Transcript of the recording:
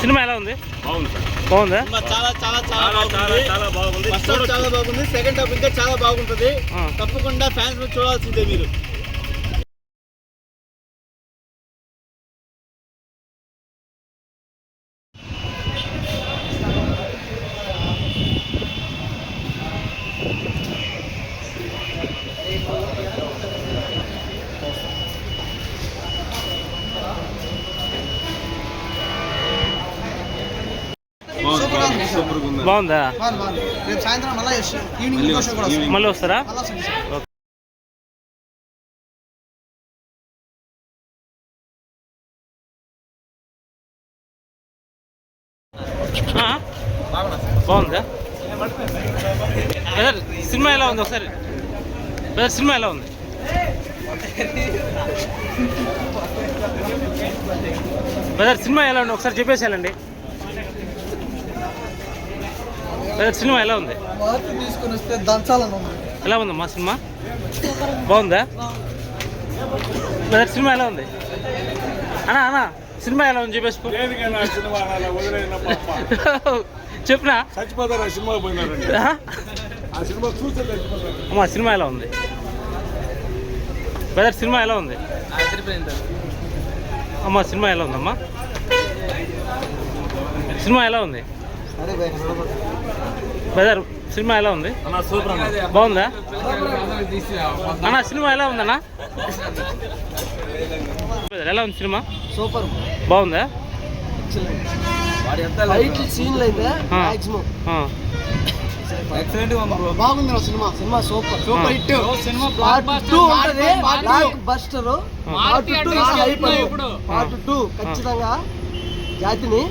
Cinema ఎలా ఉంది? బాగుంది సార్. బాగుందా? సినిమా చాలా చాలా చాలా చాలా చాలా బాగుంది. చాలా బాగుంది. ఫస్ట్ హాఫ్ చాలా బాగుంది సెకండ్ హాఫ్ ఇంకా చాలా బాగుంటుంది. ఆ. తప్పకుండా ఫ్యాన్స్ చూడాల్సిందే మీరు. సూపర్ బాగుందా. సాయంత్రం మళ్ళీ వస్తారా? బాగుందా? బ్రదర్ సినిమా ఎలా ఉంది ఒకసారి? బ్రదర్ సినిమా ఎలా ఉంది? బ్రదర్ సినిమా ఎలా ఉంది? ఒకసారి చెప్పేసేయాలండి బ్రదర్ సినిమా ఎలా ఉంది? తీసుకొని వస్తే దంచాలని ఉంది. ఎలా ఉంది మా సినిమా? బాగుందా? బ్రదర్ సినిమా ఎలా ఉంది? అన్నా అన్నా సినిమా ఎలా ఉంది చెప్పేసుకో. చెప్పనా? చచ్చిపోతారు ఆ సినిమా పోయినారండి? ఆ? ఆ సినిమా చూస్తే చచ్చిపోతారు. అమ్మా సినిమా ఎలా ఉంది? బ్రదర్ సినిమా ఎలా ఉంది? అమ్మా సినిమా ఎలా ఉందమ్మా? సినిమా ఎలా ఉంది? బ్రదర్ సినిమా ఎలా ఉంది? అన్న సూపర్ అన్న. బాగుందా? అన్న సినిమా ఎలా ఉందన్నా? ఎలా ఉంది సినిమా సూపర్. బాగుందా? సీన్లు అయితే. బాగుంది cinema. Cinema super. Super hit. Blockbuster part two hype part two ఖచ్చితంగా జాతిని